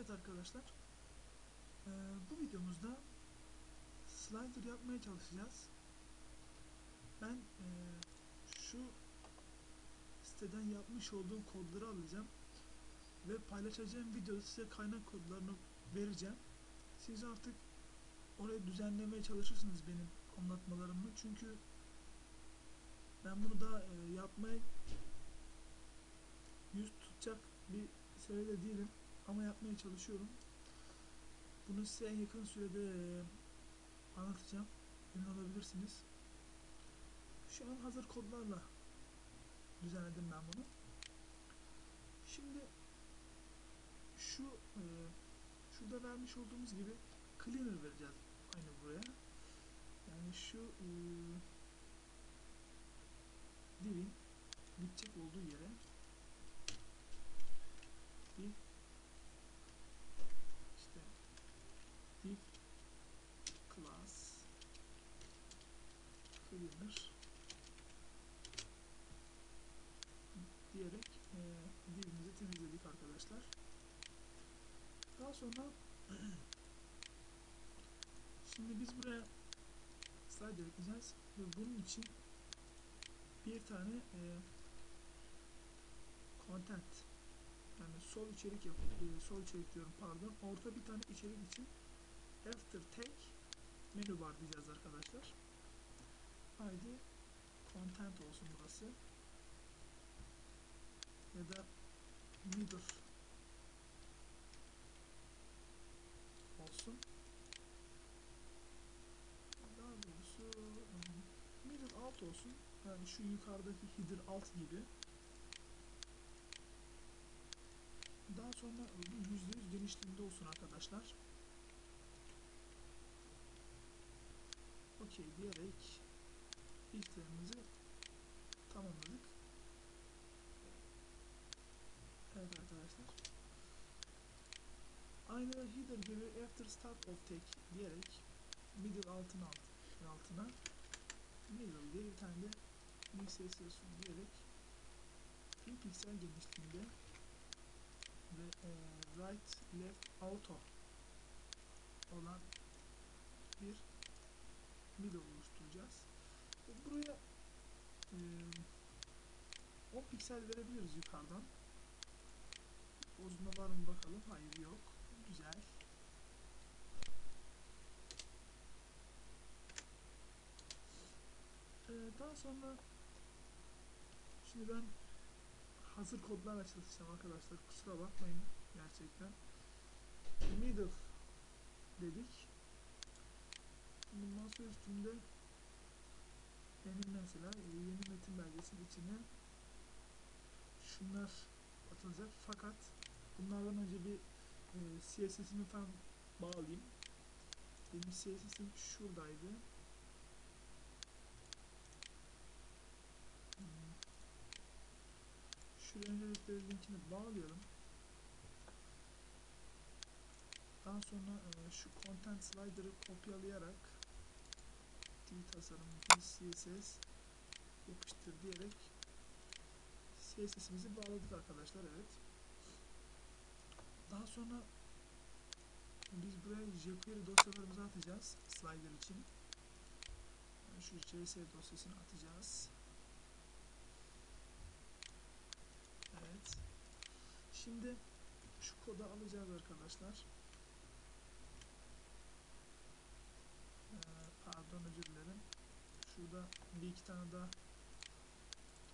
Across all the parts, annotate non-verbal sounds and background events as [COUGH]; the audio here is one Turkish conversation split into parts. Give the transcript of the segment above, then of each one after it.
Evet arkadaşlar. Ee, bu videomuzda slider yapmaya çalışacağız. Ben ee, şu siteden yapmış olduğum kodları alacağım ve paylaşacağım videoda size kaynak kodlarını vereceğim. Siz artık orayı düzenlemeye çalışırsınız benim anlatmalarımı. Çünkü ben bunu daha e, yapmaya yüz tutacak bir seviyede değilim ama yapmaya çalışıyorum. Bunu size en yakın sürede anlatacağım. Emin olabilirsiniz. Şu an hazır kodlarla düzenledim ben bunu. Şimdi şu e, şurada vermiş olduğumuz gibi cleaner vereceğiz aynı buraya. Yani şu e, divin gidecek olduğu yere bir işte div class cleaner diyerek e, divimizi temizledik arkadaşlar. Daha sonra [CLEARS THROAT] şimdi biz buraya slider ekleyeceğiz ve bunun için bir tane e, content yani sol içerik yap e, sol içerik diyorum pardon orta bir tane içerik için after tag menü var diyeceğiz arkadaşlar. Haydi content olsun burası ya da middle olsun. Daha doğrusu ım, middle alt olsun. Yani şu yukarıdaki header alt gibi. Daha sonra bu %100 genişliğinde olsun arkadaşlar. Okey diyerek işlemimizi tamamladık. Evet arkadaşlar. Aynı header gibi after start of take diyerek middle altın alt altına middle diye bir tane de mixes olsun diyerek 1000 piksel genişliğinde ve e, right left auto olan bir middle oluşturacağız. Buraya e, 10 piksel verebiliriz yukarıdan. Bozma var mı bakalım. Hayır yok. Güzel. Ee, daha sonra şimdi ben hazır kodlarla çalışacağım arkadaşlar. Kusura bakmayın gerçekten. Middle dedik. Şimdi masa üstünde benim mesela e, yeni metin belgesinin içine şunlar atılacak fakat bunlardan önce bir e, CSS'imi falan bağlayayım. Benim CSS'im şuradaydı. Hmm. Şuraya öncelikle linkini bağlayalım. Daha sonra e, şu content slider'ı kopyalayarak TV tasarım CSS yapıştır diyerek CSS'imizi bağladık arkadaşlar evet. Daha sonra biz buraya jQuery dosyalarımızı atacağız slider için. Şu CS dosyasını atacağız. Evet. Şimdi şu kodu alacağız arkadaşlar. Ee, pardon özür dilerim. Şurada bir iki tane daha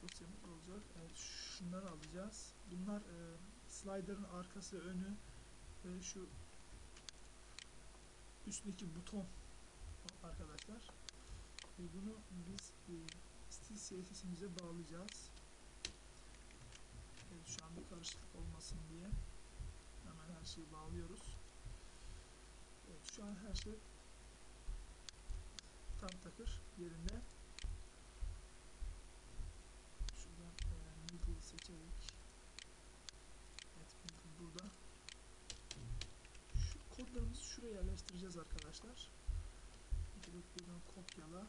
dosyamız olacak. Evet, şunları alacağız. Bunlar e, slider'ın arkası, önü ve şu üstteki buton arkadaşlar. E, bunu biz e, stil CSS'imize bağlayacağız. Evet, şu an bir karışıklık olmasın diye hemen her şeyi bağlıyoruz. Evet, şu an her şey tam takır yerinde. Şuradan e, middle seçerek evet middle burada. Şu kodlarımızı şuraya yerleştireceğiz arkadaşlar. Direkt buradan kopyala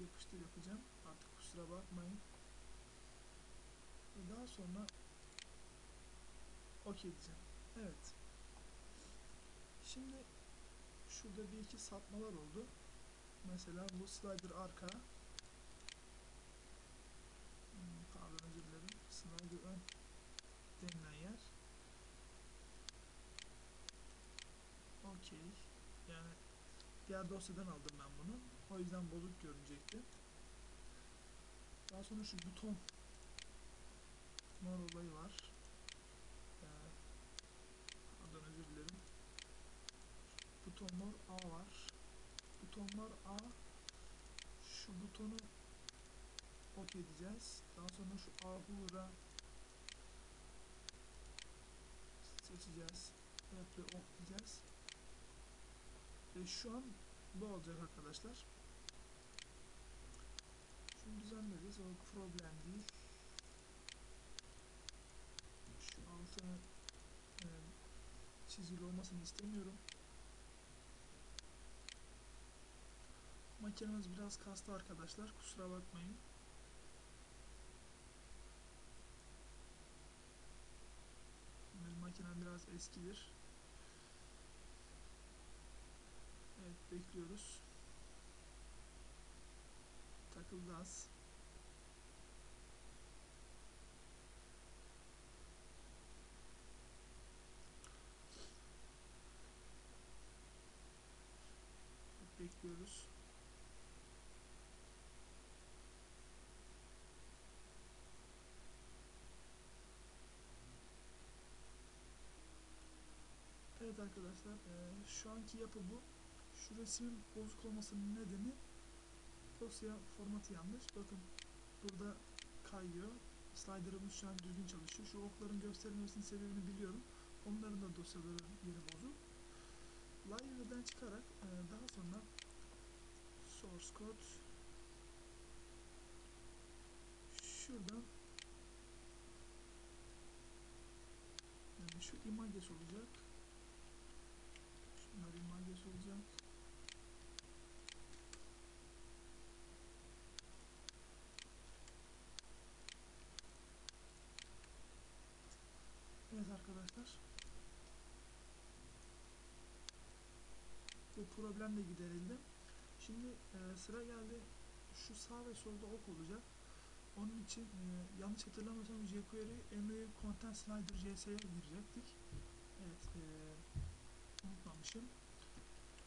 yapıştır yapacağım. Artık kusura bakmayın. Ve daha sonra OK diyeceğim. Evet. Şimdi şurada bir iki sapmalar oldu. Mesela bu slider arka. Hmm, Pardon özür dilerim. Slider ön denilen Okey. Yani diğer dosyadan aldım ben bunu. O yüzden bozuk görünecekti. Daha sonra şu buton mor olayı var. Ee, pardon özür dilerim. Buton mor A var. Buton mor A. Şu butonu ok edeceğiz. Daha sonra şu ahura seçeceğiz. Evet ve ok diyeceğiz. Ve şu an bu olacak arkadaşlar. Şunu düzenleriz. O problem değil. Şu altını e, çizili olmasını istemiyorum. Makinemiz biraz kastı arkadaşlar. Kusura bakmayın. Benim makinem biraz eskidir. Evet bekliyoruz. Takıldı az. Bekliyoruz. Evet arkadaşlar şu anki yapı bu. Şu resmin bozuk olmasının nedeni dosya formatı yanlış. Bakın burada kayıyor. Slider'ımız şu an düzgün çalışıyor. Şu okların gösterilmesinin sebebini biliyorum. Onların da dosyaları yeri bozuk. Library'den çıkarak eee, daha sonra source code şuradan yani şu images olacak. Şunlar images olacak. Evet arkadaşlar. Bu problem de giderildi. Şimdi e, sıra geldi. Şu sağ ve solda ok olacak. Onun için e, yanlış hatırlamıyorsam jQuery emri content slider cs'ye girecektik. Evet. E, unutmamışım.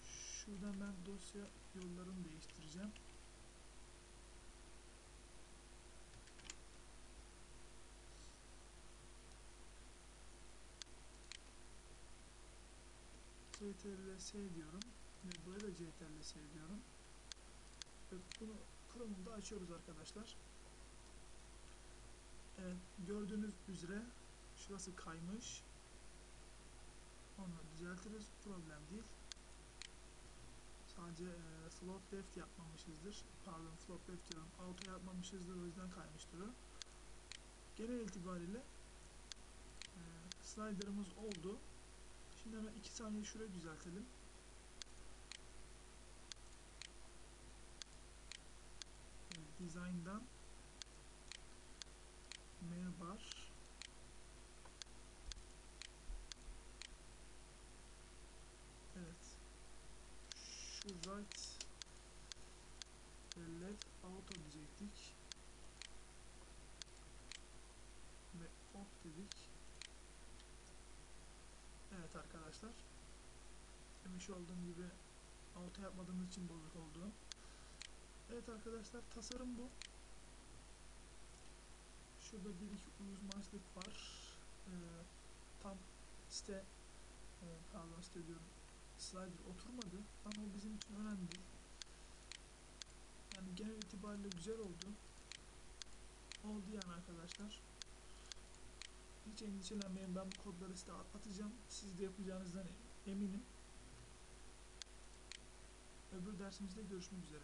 Şuradan ben dosya yollarını değiştireceğim. CTRL-S diyorum ve buraya da CTRL-S diyorum. Ve bunu Chrome'da açıyoruz arkadaşlar. Evet, gördüğünüz üzere şurası kaymış. Onu düzeltiriz. Problem değil. Sadece e, float left yapmamışızdır. Pardon float left diyorum. Auto yapmamışızdır. O yüzden kaymıştır o. Genel itibariyle e, slider'ımız oldu. Şimdi hemen 2 saniye şurayı düzeltelim. Evet, design'dan menu bar Evet. Şu right ve left auto diyecektik. Ve off dedik. Evet arkadaşlar. Demiş olduğum gibi auto yapmadığımız için bozuk oldu. Evet arkadaşlar tasarım bu. Şurada bir iki uyuşmazlık var. Ee, tam site e, pardon site diyorum slider oturmadı ama o bizim için önemli. Yani genel itibariyle güzel oldu. Oldu yani arkadaşlar. Hiç endişelenmeyin ben bu kodları size atacağım. Siz de yapacağınızdan eminim. Öbür dersimizde görüşmek üzere.